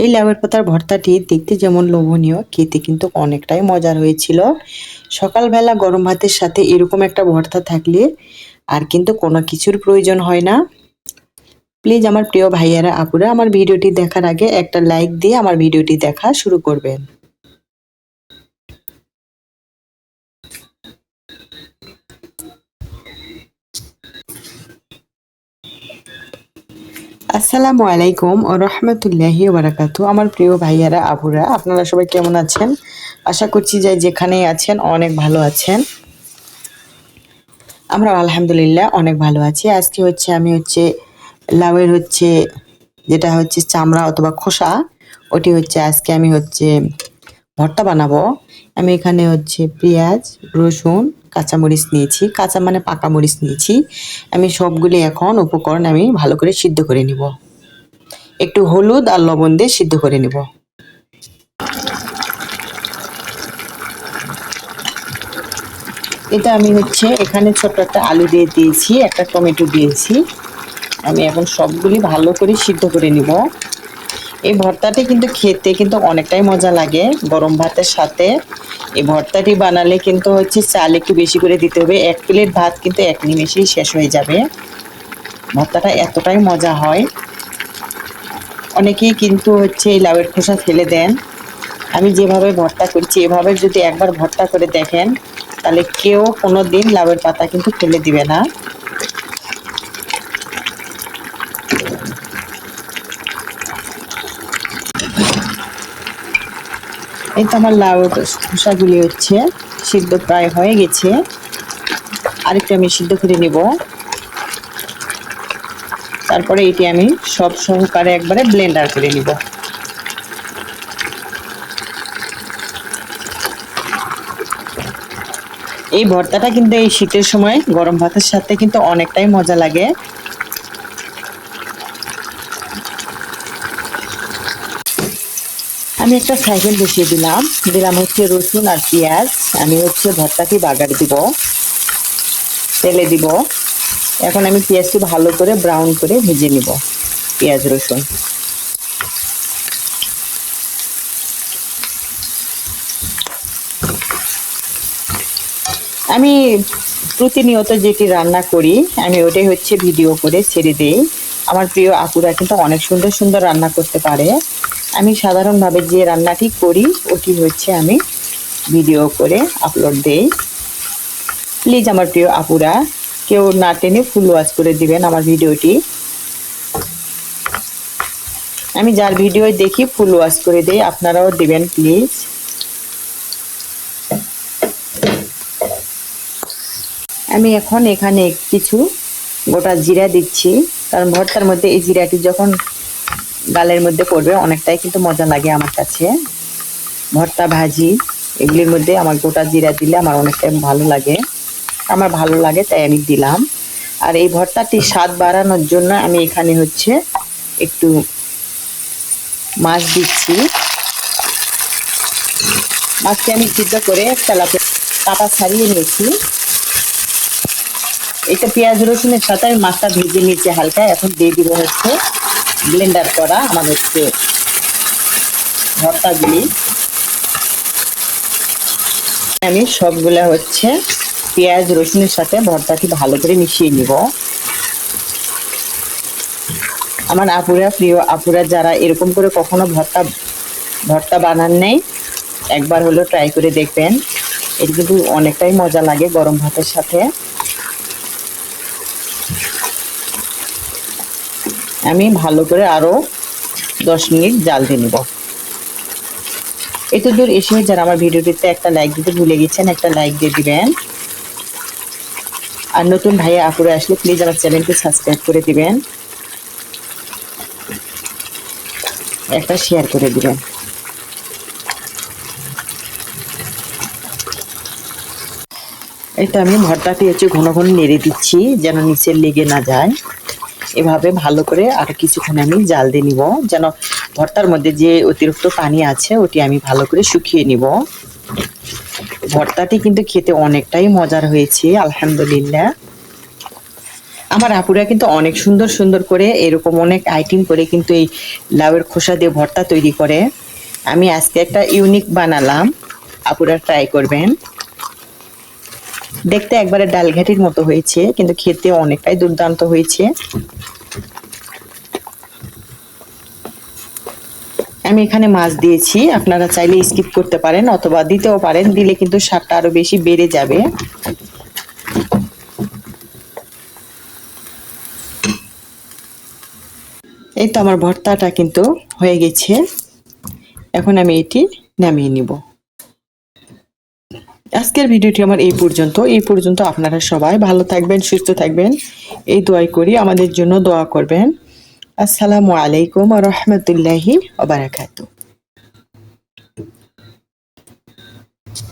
এই লাউয়ের পাতার ভর্তাটি দেখতে যেমন লোভনীয়, খেতে কিন্তু অনেকটাই মজার হয়েছিল। সকালবেলা গরম ভাতের সাথে এরকম একটা ভর্তা থাকলে আর কিন্তু কোনো কিছুর প্রয়োজন হয় না। প্লিজ আমার প্রিয় ভাইয়ারা, আপুরা, আমার ভিডিওটি দেখার আগে একটা লাইক দিয়ে আমার ভিডিওটি দেখা শুরু করবেন। আসসালামু আলাইকুম ও রহমতুল্লাহি বারাকাতু। আমার প্রিয় ভাইয়ারা আবুরা আপনারা সবাই কেমন আছেন? আশা করছি যে যেখানেই আছেন অনেক ভালো আছেন। আমরা আলহামদুলিল্লাহ অনেক ভালো আছি। আজকে হচ্ছে আমি হচ্ছে লাউয়ের হচ্ছে যেটা হচ্ছে চামড়া অথবা খোসা, ওটি হচ্ছে আজকে আমি হচ্ছে ভর্তা বানাবো। আমি এখানে হচ্ছে পেঁয়াজ, রসুন কাঁচামরিচ নিয়েছি, কাঁচা মানে পাকা মরিচ নিয়েছি। আমি সবগুলি এখন উপকরণ আমি ভালো করে সিদ্ধ করে নিব। একটু হলুদ আর লবণ দিয়ে সিদ্ধ করে নিব। এটা আমি হচ্ছে এখানে ছোট্ট একটা আলু দিয়ে দিয়েছি, একটা টমেটো দিয়েছি। আমি এখন সবগুলি ভালো করে সিদ্ধ করে নিব। এই ভর্তাটি কিন্তু খেতে কিন্তু অনেকটাই মজা লাগে, গরম ভাতের সাথে। এই ভর্তাটি বানালে কিন্তু হচ্ছে চাল একটু বেশি করে দিতে হবে। এক প্লেট ভাত কিন্তু এক নিমেষেই শেষ হয়ে যাবে। ভর্তাটা এতটাই মজা হয়। অনেকেই কিন্তু হচ্ছে এই লাউয়ের খোসা ফেলে দেন। আমি যেভাবে ভর্তা করছি, এভাবে যদি একবার ভর্তা করে দেখেন, তাহলে কেউ কোনো দিন লাউয়ের পাতা কিন্তু ফেলে দিবে না। এই তো আমার লাউ খোসাগুলি হচ্ছে, সিদ্ধ প্রায় হয়ে গেছে। আরেকটু আমি সিদ্ধ করে নিব। তারপরে এটি আমি সব সহকারে একবারে ব্লেন্ডার করে নিব। এই ভর্তাটা কিন্তু এই শীতের সময় গরম ভাতের সাথে কিন্তু অনেকটাই মজা লাগে। আমি একটা সাইকেল বসিয়ে দিলাম। দিলাম হচ্ছে রসুন আর পেঁয়াজ। আমি হচ্ছে ভর্তাটি বাগার দিব। তেলে দিব। এখন আমি পেঁয়াজটি ভালো করে ব্রাউন করে ভেজে নিব। পেঁয়াজ, রসুন। আমি প্রতিনিয়ত যেটি রান্না করি, আমি ওটাই হচ্ছে ভিডিও করে ছেড়ে দিই। আমার প্রিয় আপুরা কিন্তু অনেক সুন্দর সুন্দর রান্না করতে পারে। আমি সাধারণভাবে যে রান্নাটি করি, ওটি হচ্ছে আমি ভিডিও করে আপলোড দেই। প্লিজ আমার প্রিয় আপুরা, কেউ না টেনে ফুল ওয়াচ করে দিবেন আমার ভিডিওটি আমি যার ভিডিও দেখি ফুল ওয়াচ করে দিই, আপনারাও দিবেন প্লিজ আমি এখন এখানে কিছু গোটা জিরা দিচ্ছি, কারণ ভর্তার মধ্যে এই জিরাটি যখন গালের মধ্যে পড়বে, অনেকটাই কিন্তু মজা লাগে আমার কাছে। ভর্তা, ভাজি, এগুলির মধ্যে আমার গোটা জিরা দিলে আমার অনেকটাই ভালো লাগে। আমার ভালো লাগে, তাই আমি দিলাম। আর এই ভর্তাটি স্বাদ বাড়ানোর জন্য আমি এখানে হচ্ছে একটু মাছ দিচ্ছি। মাছটি আমি সিদ্ধ করে তেলাপে কাটা ছাড়িয়ে নিয়েছি। এটা পেঁয়াজ রসুনের সাথে আমি মাছটা ভেজে নিয়েছি হালকা, এখন দিয়ে দিব হচ্ছে ব্লেন্ডার করা আমার হচ্ছে ভর্তাগুলি। আমি সবগুলা হচ্ছে পেঁয়াজ, রসুনের সাথে ভর্তাটি ভালো করে মিশিয়ে নিব। আমার আপুরা, প্রিয় আপুরা যারা এরকম করে কখনো ভর্তা ভর্তা বানান নেই, একবার হলো ট্রাই করে দেখবেন। এটি কিন্তু অনেকটাই মজা লাগে গরম ভাতের সাথে। আমি ভালো করে আরও দশ মিনিট জাল দিয়ে নেব। এত দূর এসে যারা আমার ভিডিওটিতে একটা লাইক দিতে ভুলে গেছেন, একটা লাইক দিয়ে দিবেন। আর নতুন ভাইয়া আপুরে আসলে প্লিজ আমার চ্যানেলটি সাবস্ক্রাইব করে দিবেন। একটা শেয়ার করে দিবেন। এটা আমি ভর্তাটি হচ্ছে ঘন ঘন নেড়ে দিচ্ছি, যেন নিচে লেগে না যায়। এভাবে ভালো করে আর কিছুক্ষণ আমি জাল দিয়ে নিব, যেন ভর্তার মধ্যে যে অতিরিক্ত পানি আছে, ওটি আমি ভালো করে শুকিয়ে নিব। ভর্তাটি কিন্তু খেতে অনেকটাই মজার হয়েছে, আলহামদুলিল্লাহ। আমার আপুরা কিন্তু অনেক সুন্দর সুন্দর করে, এরকম অনেক আইটেম করে কিন্তু এই লাউয়ের খোসা দিয়ে ভর্তা তৈরি করে। আমি আজকে একটা ইউনিক বানালাম, আপুরা ট্রাই করবেন। দেখতে একবারে ডালঘাটির মতো হয়েছে, কিন্তু খেতে অনেকটাই দুর্দান্ত হয়েছে। আমি এখানে মাছ দিয়েছি, আপনারা চাইলে স্কিপ করতে পারেন অথবা দিতেও পারেন, দিলে কিন্তু স্বাদটা আরও বেশি বেড়ে যাবে। এই তো আমার ভর্তাটা কিন্তু হয়ে গেছে। এখন আমি এটি নামিয়ে নিব। আজকের ভিডিওটি আমার এই পর্যন্ত। এই পর্যন্ত আপনারা সবাই ভালো থাকবেন, সুস্থ থাকবেন। এই দোয়াই করি, আমাদের জন্য দোয়া করবেন। আসসালামু আলাইকুম রহমতুল্লাহি ওবারাকাতু